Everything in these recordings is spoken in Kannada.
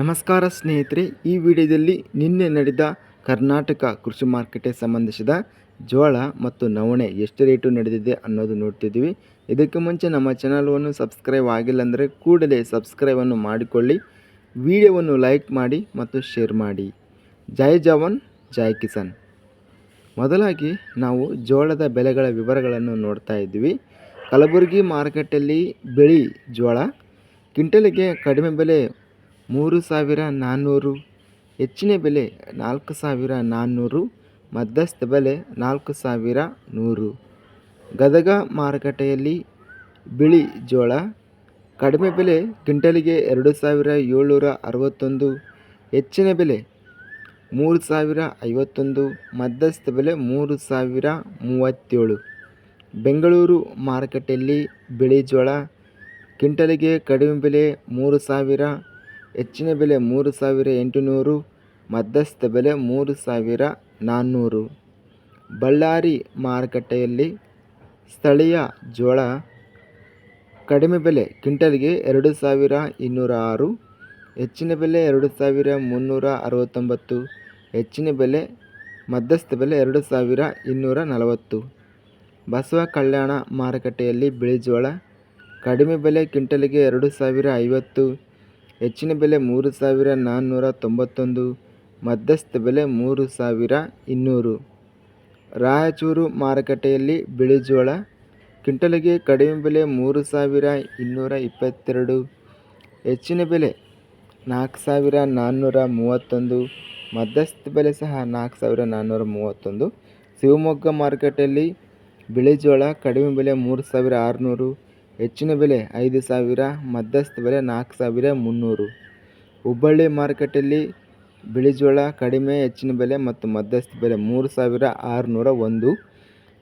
ನಮಸ್ಕಾರ ಸ್ನೇಹಿತರೆ, ಈ ವಿಡಿಯೋದಲ್ಲಿ ನಿನ್ನೆ ನಡೆದ ಕರ್ನಾಟಕ ಕೃಷಿ ಮಾರ್ಕೆಟ್ಗೆ ಸಂಬಂಧಿಸಿದ ಜೋಳ ಮತ್ತು ನವಣೆ ಎಷ್ಟು ರೇಟು ನಡೆದಿದೆ ಅನ್ನೋದು ನೋಡ್ತಿದ್ದೀವಿ. ಇದಕ್ಕೆ ಮುಂಚೆ ನಮ್ಮ ಚಾನಲ್ವನ್ನು ಸಬ್ಸ್ಕ್ರೈಬ್ ಆಗಿಲ್ಲ ಅಂದರೆ ಕೂಡಲೇ ಸಬ್ಸ್ಕ್ರೈಬನ್ನು ಮಾಡಿಕೊಳ್ಳಿ. ವಿಡಿಯೋವನ್ನು ಲೈಕ್ ಮಾಡಿ ಮತ್ತು ಶೇರ್ ಮಾಡಿ. ಜೈ ಜವಾನ್, ಜೈ ಕಿಸಾನ್. ಮೊದಲಾಗಿ ನಾವು ಜೋಳದ ಬೆಲೆಗಳ ವಿವರಗಳನ್ನು ನೋಡ್ತಾ ಇದ್ವಿ ಕಲಬುರಗಿ ಮಾರುಕಟ್ಟೆಯಲ್ಲಿ ಬಿಳಿ ಜೋಳ ಕ್ವಿಂಟಲಿಗೆ ಕಡಿಮೆ ಬೆಲೆ ಮೂರು ಸಾವಿರ ನಾನ್ನೂರು. ಹೆಚ್ಚಿನ ಬೆಲೆ ನಾಲ್ಕು ಸಾವಿರ ನಾನ್ನೂರು. ಮಧ್ಯಸ್ಥ ಬೆಲೆ ನಾಲ್ಕು ಸಾವಿರ ನೂರು. ಗದಗ ಮಾರುಕಟ್ಟೆಯಲ್ಲಿ ಬಿಳಿ ಜೋಳ. ಕಡಿಮೆ ಬೆಲೆ ಕ್ವಿಂಟಲಿಗೆ ಎರಡು ಸಾವಿರ ಏಳ್ನೂರ ಅರವತ್ತೊಂದು. ಹೆಚ್ಚಿನ ಬೆಲೆ ಮೂರು ಸಾವಿರ ಐವತ್ತೊಂದು. ಮಧ್ಯಸ್ಥ ಬೆಲೆ ಮೂರು ಸಾವಿರ ಮೂವತ್ತೇಳು. ಬೆಂಗಳೂರು ಮಾರುಕಟ್ಟೆಯಲ್ಲಿ ಬಿಳಿ ಜೋಳ. ಕ್ವಿಂಟಲಿಗೆ ಕಡಿಮೆ ಬೆಲೆ ಮೂರು ಸಾವಿರ ಹೆಚ್ಚಿನ ಬೆಲೆ ಮೂರು ಸಾವಿರ ಎಂಟುನೂರು ಮಧ್ಯಸ್ಥ ಬೆಲೆ ಮೂರು ಸಾವಿರ ನಾನ್ನೂರು. ಬಳ್ಳಾರಿ ಮಾರುಕಟ್ಟೆಯಲ್ಲಿ ಸ್ಥಳೀಯ ಜೋಳ ಕಡಿಮೆ ಬೆಲೆ, ಕ್ವಿಂಟಲ್ಗೆ ಎರಡು ಸಾವಿರ ಇನ್ನೂರ ಆರು, ಹೆಚ್ಚಿನ ಬೆಲೆ ಎರಡು ಸಾವಿರ ಮುನ್ನೂರ ಅರವತ್ತೊಂಬತ್ತು, ಹೆಚ್ಚಿನ ಬೆಲೆ ಮಧ್ಯಸ್ಥ ಬೆಲೆ ಎರಡು ಸಾವಿರ ಇನ್ನೂರ ನಲವತ್ತು. ಬಸವ ಕಲ್ಯಾಣ ಮಾರುಕಟ್ಟೆಯಲ್ಲಿ ಬಿಳಿ ಜೋಳ ಕಡಿಮೆ ಬೆಲೆ, ಕ್ವಿಂಟಲ್ಗೆ ಎರಡು ಸಾವಿರ ಐವತ್ತು ಹೆಚ್ಚಿನ ಬೆಲೆ ಮೂರು ಸಾವಿರ ನಾನ್ನೂರ ತೊಂಬತ್ತೊಂದು, ಮಧ್ಯಸ್ಥ ಬೆಲೆ ಮೂರು ಸಾವಿರ ಇನ್ನೂರು. ರಾಯಚೂರು ಮಾರುಕಟ್ಟೆಯಲ್ಲಿ ಬಿಳಿ ಜೋಳ, ಕ್ವಿಂಟಲಿಗೆ ಕಡಿಮೆ ಬೆಲೆ ಮೂರು ಸಾವಿರ ಇನ್ನೂರ ಇಪ್ಪತ್ತೆರಡು, ಹೆಚ್ಚಿನ ಬೆಲೆ ನಾಲ್ಕು ಸಾವಿರ ನಾನ್ನೂರ ಮೂವತ್ತೊಂದು, ಮಧ್ಯಸ್ಥ ಬೆಲೆ ಸಹ ನಾಲ್ಕು ಸಾವಿರ ನಾನ್ನೂರ ಮೂವತ್ತೊಂದು. ಶಿವಮೊಗ್ಗ ಮಾರುಕಟ್ಟೆಯಲ್ಲಿ ಬಿಳಿ ಜೋಳ ಕಡಿಮೆ ಬೆಲೆ ಮೂರು ಸಾವಿರ ಆರುನೂರು ಹೆಚ್ಚಿನ ಬೆಲೆ ಐದು ಸಾವಿರ, ಮಧ್ಯಸ್ಥ ಬೆಲೆ ನಾಲ್ಕು ಸಾವಿರ ಮುನ್ನೂರು. ಹುಬ್ಬಳ್ಳಿ ಮಾರುಕಟ್ಟೆಯಲ್ಲಿ ಬಿಳಿ ಜೋಳ ಕಡಿಮೆ, ಹೆಚ್ಚಿನ ಬೆಲೆ ಮತ್ತು ಮಧ್ಯಸ್ಥ ಬೆಲೆ ಮೂರು ಸಾವಿರ ಆರುನೂರ ಒಂದು.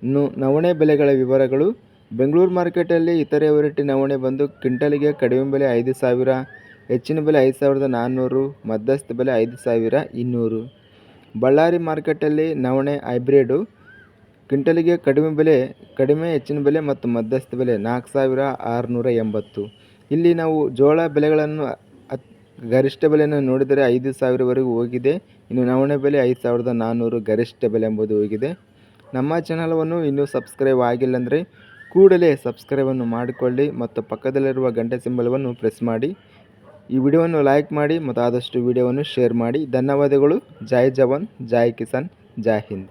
ಇನ್ನು ನವಣೆ ಬೆಲೆಗಳ ವಿವರಗಳು. ಬೆಂಗಳೂರು ಮಾರ್ಕೆಟಲ್ಲಿ ಇತರೆ ವೆರೈಟಿ ನವಣೆ ಬಂದು ಕ್ವಿಂಟಲಿಗೆ ಕಡಿಮೆ ಬೆಲೆ ಐದು ಸಾವಿರ, ಹೆಚ್ಚಿನ ಬೆಲೆ ಐದು ಸಾವಿರದ ನಾನ್ನೂರು, ಮಧ್ಯಸ್ಥ ಬೆಲೆ ಐದು ಸಾವಿರ ಇನ್ನೂರು. ಬಳ್ಳಾರಿ ಮಾರುಕಟ್ಟೆಯಲ್ಲಿ ನವಣೆ ಹೈಬ್ರಿಡು ಕ್ವಿಂಟಲಿಗೆ ಕಡಿಮೆ ಬೆಲೆ, ಕಡಿಮೆ ಹೆಚ್ಚಿನ ಬೆಲೆ ಮತ್ತು ಮಧ್ಯಸ್ಥ ಬೆಲೆ ನಾಲ್ಕು ಸಾವಿರ ಆರುನೂರ ಎಂಬತ್ತು. ಇಲ್ಲಿ ನಾವು ಜೋಳ ಬೆಲೆಗಳನ್ನು ಗರಿಷ್ಠ ಬೆಲೆಯನ್ನು ನೋಡಿದರೆ ಐದು ಸಾವಿರವರೆಗೂ ಹೋಗಿದೆ. ಇನ್ನು ನವಣೆ ಬೆಲೆ ಐದು ಸಾವಿರದ ನಾನ್ನೂರು ಗರಿಷ್ಠ ಬೆಲೆ ಎಂಬುದು ಹೋಗಿದೆ. ನಮ್ಮ ಚಾನಲವನ್ನು ಇನ್ನೂ ಸಬ್ಸ್ಕ್ರೈಬ್ ಆಗಿಲ್ಲ ಅಂದರೆ ಕೂಡಲೇ ಸಬ್ಸ್ಕ್ರೈಬನ್ನು ಮಾಡಿಕೊಳ್ಳಿ ಮತ್ತು ಪಕ್ಕದಲ್ಲಿರುವ ಗಂಟೆ ಸಿಂಬಲವನ್ನು ಪ್ರೆಸ್ ಮಾಡಿ. ಈ ವಿಡಿಯೋವನ್ನು ಲೈಕ್ ಮಾಡಿ ಮತ್ತು ಆದಷ್ಟು ವಿಡಿಯೋವನ್ನು ಶೇರ್ ಮಾಡಿ. ಧನ್ಯವಾದಗಳು. ಜೈ ಜವಾನ್, ಜೈ ಕಿಸಾನ್, ಜೈ ಹಿಂದ್.